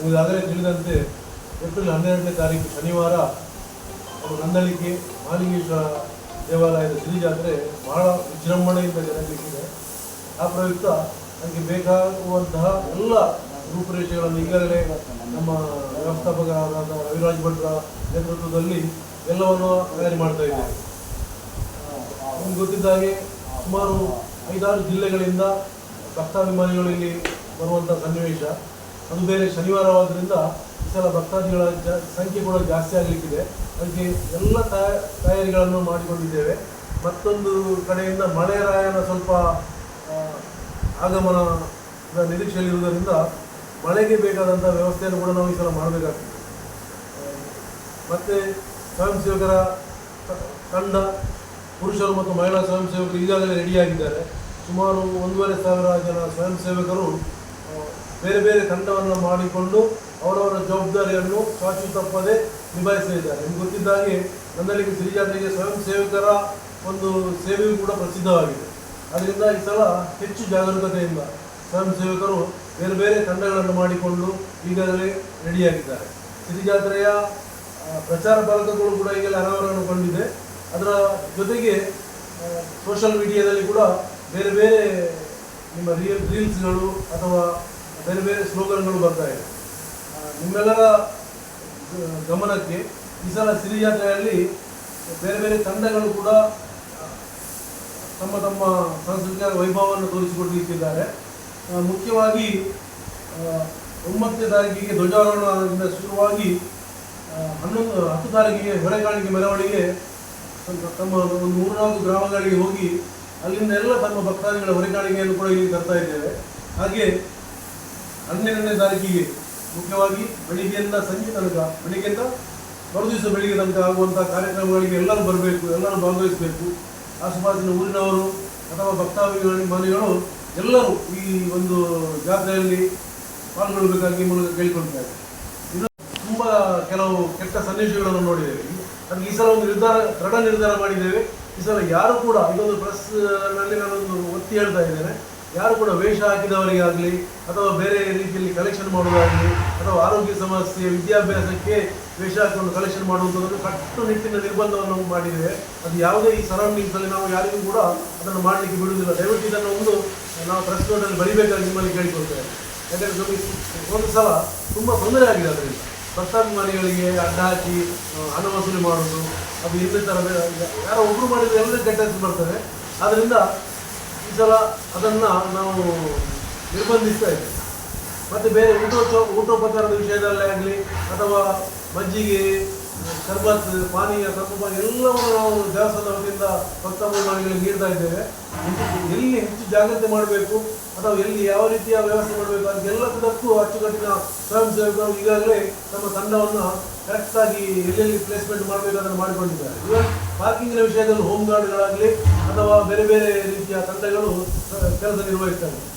ನಿಮಗಾಗಲೇ ತಿಳಿದಂತೆ ಏಪ್ರಿಲ್ ಹನ್ನೆರಡನೇ ತಾರೀಕು ಶನಿವಾರ ಅವರು ನಂದಳಿಕೆ ಮಾಲಿಂಗೇಶ್ವರ ದೇವಾಲಯದ ಸಿರಿಜಾತ್ರೆ ಬಹಳ ವಿಜೃಂಭಣೆಯಿಂದ ಜರುಗಲಿಕ್ಕಿದೆ ಆ ಪ್ರಯುಕ್ತ ನನಗೆ ಬೇಕಾಗುವಂತಹ ಎಲ್ಲ ರೂಪುರೇಷೆಗಳನ್ನು ಈಗಾಗಲೇ ನಮ್ಮ ವ್ಯವಸ್ಥಾಪಕರಾದ ರವಿರಾಜ್ ಭಟ್ರ ನೇತೃತ್ವದಲ್ಲಿ ಎಲ್ಲವನ್ನು ತಯಾರಿ ಮಾಡ್ತಾ ಇದ್ದೇವೆ ನಿಮ್ಗೆ ಗೊತ್ತಿದ್ದ ಹಾಗೆ ಸುಮಾರು ಐದಾರು ಜಿಲ್ಲೆಗಳಿಂದ ಭಕ್ತಾಭಿಮಾನಿಗಳು ಇಲ್ಲಿ ಬರುವಂಥ ಸನ್ನಿವೇಶ. ಅದು ಬೇರೆ ಶನಿವಾರವಾದ್ದರಿಂದ ಈ ಸಲ ಭಕ್ತಾದಿಗಳ ಸಂಖ್ಯೆ ಕೂಡ ಜಾಸ್ತಿ ಆಗಲಿಕ್ಕಿದೆ. ಅದಕ್ಕೆ ಎಲ್ಲ ತಯಾ- ತಯಾರಿಗಳನ್ನು ಮಾಡಿಕೊಂಡಿದ್ದೇವೆ. ಮತ್ತೊಂದು ಕಡೆಯಿಂದ ಮಳೆರಾಯನ ಸ್ವಲ್ಪ ಆಗಮನ ಆಗಮನದ ನಿರೀಕ್ಷೆಯಲ್ಲಿರುವುದರಿಂದ ಮಳೆಗೆ ಬೇಕಾದಂಥ ವ್ಯವಸ್ಥೆಯನ್ನು ಕೂಡ ನಾವು ಈ ಸಲ ಮಾಡಬೇಕಾಗ್ತದೆ. ಮತ್ತು ಸ್ವಯಂ ಸೇವಕರ ತಂಡ, ಪುರುಷರು ಮತ್ತು ಮಹಿಳಾ ಸ್ವಯಂ ಸೇವಕರು ಈಗಾಗಲೇ ರೆಡಿಯಾಗಿದ್ದಾರೆ ಸುಮಾರು ಒಂದೂವರೆ ಸಾವಿರ ಜನ ಸ್ವಯಂ ಸೇವಕರು ಬೇರೆ ಬೇರೆ ತಂಡವನ್ನು ಮಾಡಿಕೊಂಡು ಅವರವರ ಜವಾಬ್ದಾರಿಯನ್ನು ಚಾಚು ತಪ್ಪದೆ ನಿಭಾಯಿಸಲಿದ್ದಾರೆ ನಿಮ್ಗೆ ಗೊತ್ತಿದ್ದ ಹಾಗೆ ನನ್ನಲ್ಲಿಗೆ ಸಿರಿಜಾತ್ರೆಗೆ ಸ್ವಯಂ ಸೇವಕರ ಒಂದು ಸೇವೆಯೂ ಕೂಡ ಪ್ರಸಿದ್ಧವಾಗಿದೆ. ಅದರಿಂದ ಈ ಸಲ ಹೆಚ್ಚು ಜಾಗರೂಕತೆಯಿಂದ ಸ್ವಯಂ ಸೇವಕರು ಬೇರೆ ಬೇರೆ ತಂಡಗಳನ್ನು ಮಾಡಿಕೊಂಡು ಈಗಾಗಲೇ ರೆಡಿಯಾಗಿದ್ದಾರೆ. ಸಿರಿಜಾತ್ರೆಯ ಜಾತ್ರೆಯ ಪ್ರಚಾರ ಫಲಕಗಳು ಕೂಡ ಈಗಲೇ ಅನಾವರಣಗೊಂಡಿದೆ ಅದರ ಜೊತೆಗೆ ಸೋಷಲ್ ಮೀಡಿಯಾದಲ್ಲಿ ಕೂಡ ಬೇರೆ ಬೇರೆ ನಿಮ್ಮ ರೀಲ್ ರೀಲ್ಸ್ಗಳು ಅಥವಾ ಬೇರೆ ಬೇರೆ ಸ್ಲೋಗನ್ಗಳು ಬರ್ತಾ ಇದೆ. ನಿಮ್ಮೆಲ್ಲರ ಗಮನಕ್ಕೆ ಈ ಸಲ ಸಿರಿಯಾತ್ರೆಯಲ್ಲಿ ಬೇರೆ ಬೇರೆ ತಂಡಗಳು ಕೂಡ ತಮ್ಮ ತಮ್ಮ ಸಾಂಸ್ಕೃತಿಕ ವೈಭವವನ್ನು ತೋರಿಸಿಕೊಡಲಿಕ್ಕಿದ್ದಾರೆ. ಮುಖ್ಯವಾಗಿ ಒಂಬತ್ತನೇ ತಾರೀಕಿಗೆ ಧ್ವಜಾರೋಹಣದಿಂದ ಶುರುವಾಗಿ ಹನ್ನೊಂದು, ಹತ್ತು ತಾರೀಕಿಗೆ ಹೊರೆಗಾಣಿಕೆ ಮೆರವಣಿಗೆ ತಮ್ಮ ಒಂದು ಮೂರ್ನಾಲ್ಕು ಗ್ರಾಮಗಳಿಗೆ ಹೋಗಿ, ಅಲ್ಲಿಂದ ಎಲ್ಲ ತಮ್ಮ ಭಕ್ತಾದಿಗಳ ಹೊರೆಗಾಣಿಕೆಯನ್ನು ಕೂಡ ಇಲ್ಲಿ ತರ್ತಾ ಇದ್ದೇವೆ. ಹಾಗೆ ಹನ್ನೆರಡನೇ ತಾರೀಕಿಗೆ ಮುಖ್ಯವಾಗಿ ಬೆಳಿಗ್ಗೆಯಿಂದ ಸಂಜೆ ತನಕ, ಬೆಳಿಗ್ಗೆಯಿಂದ ಮರುದಿವಸ ಬೆಳಿಗ್ಗೆ ತನಕ ಆಗುವಂಥ ಕಾರ್ಯಕ್ರಮಗಳಿಗೆ ಎಲ್ಲರೂ ಬರಬೇಕು, ಎಲ್ಲರೂ ಭಾಗವಹಿಸಬೇಕು. ಆಸುಪಾಸಿನ ಊರಿನವರು ಅಥವಾ ಭಕ್ತಾಭಿಮಾನಿಗಳು ಎಲ್ಲರೂ ಈ ಒಂದು ಜಾತ್ರೆಯಲ್ಲಿ ಪಾಲ್ಗೊಳ್ಳಬೇಕಾಗಿ ಮೂಲಕ ಕೇಳಿಕೊಳ್ತಾರೆ ಇನ್ನು ತುಂಬ ಕೆಲವು ಕೆಟ್ಟ ಸನ್ನಿವೇಶಗಳನ್ನು ನೋಡಿದ್ದೇವೆ. ಅದಕ್ಕೆ ಈ ಸಲ ಒಂದು ನಿರ್ಧಾರ, ದೃಢ ನಿರ್ಧಾರ ಮಾಡಿದ್ದೇವೆ. ಈ ಸಲ ಯಾರು ಕೂಡ ಇದೊಂದು ಪ್ರೆಸ್ನಲ್ಲಿ ನಾನೊಂದು ಒತ್ತಿ ಹೇಳ್ತಾ ಇದ್ದೇನೆ. ಯಾರು ಕೂಡ ವೇಷ ಹಾಕಿದವರಿಗಾಗಲಿ ಅಥವಾ ಬೇರೆ ರೀತಿಯಲ್ಲಿ ಕಲೆಕ್ಷನ್ ಮಾಡುವುದಾಗಲಿ ಅಥವಾ ಆರೋಗ್ಯ ಸಮಸ್ಯೆ, ವಿದ್ಯಾಭ್ಯಾಸಕ್ಕೆ ವೇಷ ಹಾಕಿಕೊಂಡು ಕಲೆಕ್ಷನ್ ಮಾಡುವಂಥದ್ದನ್ನು ಕಟ್ಟುನಿಟ್ಟಿನ ನಿರ್ಬಂಧವನ್ನು ಮಾಡಿದ್ದೇವೆ ಅದು ಯಾವುದೇ ಈ ಸರೌಂಡಿಂಗ್ಸಲ್ಲಿ ನಾವು ಯಾರಿಗೂ ಕೂಡ ಅದನ್ನು ಮಾಡಲಿಕ್ಕೆ ಬಿಡುವುದಿಲ್ಲ. ದಯವಿಟ್ಟು ಇದನ್ನು ಒಂದು ನಾವು ಪ್ರೆಸ್ ನೋಟಲ್ಲಿ ಬರಿಬೇಕಾಗಿ ನಿಮ್ಮಲ್ಲಿ ಕೇಳಿಕೊಳ್ತೇವೆ ಯಾಕಂದರೆ ನಮಗೆ ಒಂದು ಸಲ ತುಂಬ ತೊಂದರೆ ಆಗಿದೆ ಅದರಿಂದ. ಭಕ್ತಾಭಿಮಾನಿಗಳಿಗೆ ಅಡ್ಡ ಹಾಕಿ ಹಣ ವಸೂಲಿ ಮಾಡೋದು ಅದು ಇನ್ನಿತರ ಥರ ಯಾರೋ ಒಬ್ಬರು ಮಾಡಿದ್ರೆ ಎಲ್ಲರೂ ಕೆಟ್ಟ ಬರ್ತಾರೆ ಆದ್ದರಿಂದ ಸಲ ಅದನ್ನು ನಾವು ನಿರ್ಬಂಧಿಸ್ತಾ ಇದ್ದೇವೆ ಮತ್ತು ಬೇರೆ ಊಟೋತ್ಸವ ಊಟೋಪಚಾರದ ವಿಷಯದಲ್ಲೇ ಆಗಲಿ, ಅಥವಾ ಮಜ್ಜಿಗೆ, ಶರ್ಬತ್, ಪಾನೀಯ, ತಂಪು ಪಾನೀಯ ಎಲ್ಲವನ್ನು ನಾವು ದೇವಸ್ಥಾನದಿಂದ ವತಿಯಿಂದ ಮಂಡಳಿಗಳಿಗೆ ನೀಡ್ತಾ ಇದ್ದೇವೆ. ಇದು ಎಲ್ಲಿ ಹೆಚ್ಚು ಜಾಗ್ರತೆ ಮಾಡಬೇಕು, ಅಥವಾ ಎಲ್ಲಿ ಯಾವ ರೀತಿಯ ವ್ಯವಸ್ಥೆ ಮಾಡಬೇಕು ಅದಕ್ಕೆಲ್ಲದಕ್ಕೂ ಅಚ್ಚುಕಟ್ಟಿನ ಸ್ವಯಂ ಸೇವಕರು ಈಗಾಗಲೇ ತಮ್ಮ ತಂಡವನ್ನು ಕರೆಕ್ಟಾಗಿ ಎಲ್ಲೆಲ್ಲಿ ಪ್ಲೇಸ್ಮೆಂಟ್ ಮಾಡಬೇಕು ಅದನ್ನು ಮಾಡಿಕೊಂಡಿದ್ದಾರೆ. ಇವನ್ ಪಾರ್ಕಿಂಗಿನ ವಿಷಯದಲ್ಲಿ ಹೋಮ್ ಗಾರ್ಡ್ಗಳಾಗಲಿ ಅಥವಾ ಬೇರೆ ಬೇರೆ ರೀತಿಯ ತಂಡಗಳು ಕೆಲಸ ನಿರ್ವಹಿಸ್ತಾರೆ.